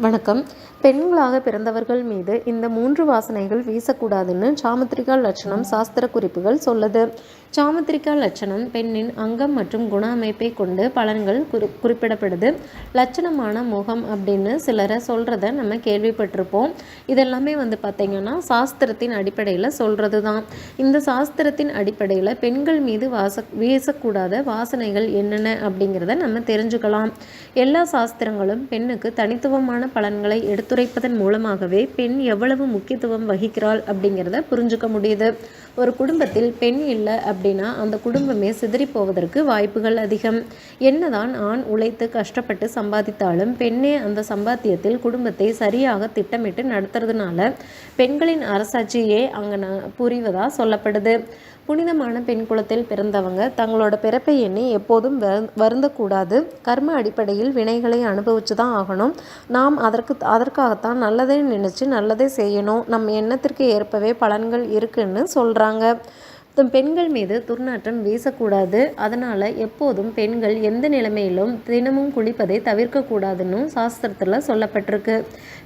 வணக்கம். பெண்களாக பிறந்தவர்கள் மீது இந்த மூன்று வாசனைகள் வீசக்கூடாதுன்னு சாமுத்திரிகா லட்சணம் சாஸ்திர குறிப்புகள் சொல்லுது. சாமுத்திரிகா லட்சணம் பெண்ணின் அங்கம் மற்றும் குண அமைப்பை கொண்டு பலன்கள் குறி குறிப்பிடப்படுது. லட்சணமான முகம் அப்படின்னு சிலரை சொல்கிறத நம்ம கேள்விப்பட்டிருப்போம். இதெல்லாமே வந்து பார்த்திங்கன்னா சாஸ்திரத்தின் அடிப்படையில் சொல்கிறது தான் இந்த சாஸ்திரத்தின் அடிப்படையில் பெண்கள் மீது வாச வீசக்கூடாத வாசனைகள் என்னென்ன அப்படிங்கிறத நம்ம தெரிஞ்சுக்கலாம். எல்லா சாஸ்திரங்களும் பெண்ணுக்கு தனித்துவமான பலன்களை எடுத்துரைப்பதன் மூலமாகவே பெண் எவ்வளவு முக்கியத்துவம் வகிக்கிறாள் அப்படிங்கிறத புரிஞ்சுக்க முடியுது. ஒரு குடும்பத்தில் பெண் இல்லை அப்படின்னா அந்த குடும்பமே சிதறி போவதற்கு வாய்ப்புகள் அதிகம். என்னதான் ஆண் உழைத்து கஷ்டப்பட்டு சம்பாதித்தாலும் பெண்ணே அந்த சம்பாத்தியத்தில் குடும்பத்தை சரியாக திட்டமிட்டு நடத்துறதுனால பெண்களின் அரசாட்சியே அங்கே புரிவதா சொல்லப்படுது. புனிதமான பெண் குலத்தில் பிறந்தவங்க தங்களோட பிறப்பை எண்ணி எப்போதும் வருந்தக்கூடாது. கர்ம அடிப்படையில் வினைகளை அனுபவிச்சு தான் ஆகணும். நாம் அதற்கு அதற்காகத்தான் நல்லதே நினச்சி நல்லதே செய்யணும். நம் எண்ணத்திற்கு ஏற்பவே பலன்கள் இருக்குன்னு சொல்கிறாங்க பெண்கள் மீது துர்நாற்றம் வீசக்கூடாது. அதனால் எப்போதும் பெண்கள் எந்த நிலைமையிலும் தினமும் குளிப்பதை தவிர்க்கக்கூடாதுன்னு சாஸ்திரத்தில் சொல்லப்பட்டிருக்கு.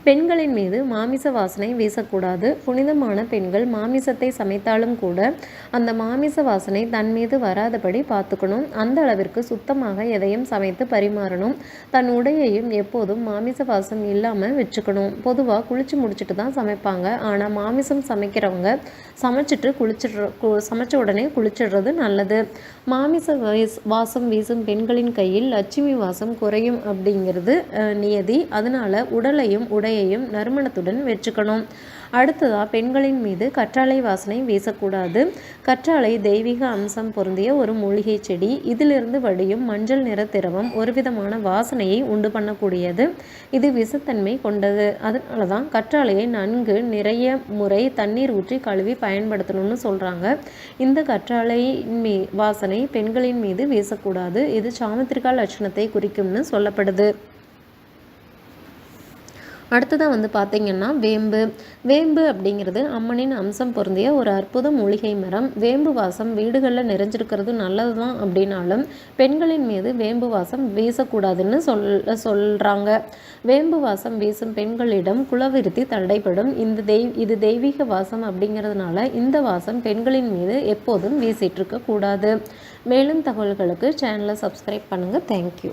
பெண்களின் மீது மாமிச வாசனை வீசக்கூடாது. புனிதமான பெண்கள் மாமிசத்தை சமைத்தாலும் கூட அந்த மாமிச வாசனை தன் மீது வராதபடி பார்த்துக்கணும். அந்த அளவிற்கு சுத்தமாக எதையும் சமைத்து பரிமாறணும். தன் உடையையும் எப்போதும் மாமிச வாசம் இல்லாமல் வச்சுக்கணும். பொதுவாக குளிச்சு முடிச்சுட்டு தான் சமைப்பாங்க. ஆனால் மாமிசம் சமைக்கிறவங்க சமைச்சிட்டு குளிச்சிடுற சமைச்ச உடனே குளிச்சிடுறது நல்லது. மாமிச வாசம் வீசும் பெண்களின் கையில் லட்சுமி வாசம் குறையும் அப்படிங்கிறது நியதி. அதனால் உடலையும் உடையையும் நறுமணத்துடன் வச்சுக்கணும். அடுத்ததாக பெண்களின் மீது கற்றாழை வாசனை வீசக்கூடாது. கற்றாழை தெய்வீக அம்சம் பொருந்திய ஒரு மூலிகை செடி. இதிலிருந்து வடியும் மஞ்சள் நிற திரவம் ஒரு விதமான வாசனையை உண்டு பண்ணக்கூடியது. இது விசத்தன்மை கொண்டது. அதனால தான் கற்றாழையை நன்கு நிறைய முறை தண்ணீர் ஊற்றி கழுவி பயன்படுத்தணும்னு சொல்கிறாங்க இந்த கற்றாழை மீ வாசனை பெண்களின் மீது வீசக்கூடாது. இது சாமுத்திரிகா லட்சணத்தை குறிக்கும்னு சொல்லப்படுது. அடுத்ததாக வந்து பார்த்திங்கன்னா வேம்பு. வேம்பு அப்படிங்கிறது அம்மனின் அம்சம் பொருந்திய ஒரு அற்புத மூலிகை மரம். வேம்பு வாசம் வீடுகளில் நிறைஞ்சிருக்கிறது நல்லது தான் அப்படின்னாலும் பெண்களின் மீது வேம்பு வாசம் வீசக்கூடாதுன்னு சொல் சொல்கிறாங்க வேம்பு வாசம் வீசும் பெண்களிடம் குலவிருத்தி தடைப்படும் இந்த தெய் இது தெய்வீக வாசம் அப்படிங்கிறதுனால இந்த வாசம் பெண்களின் மீது எப்போதும் வீசிட்டு இருக்கக்கூடாது மேலும் தகவல்களுக்கு சேனலை சப்ஸ்கிரைப் பண்ணுங்கள் தேங்க்யூ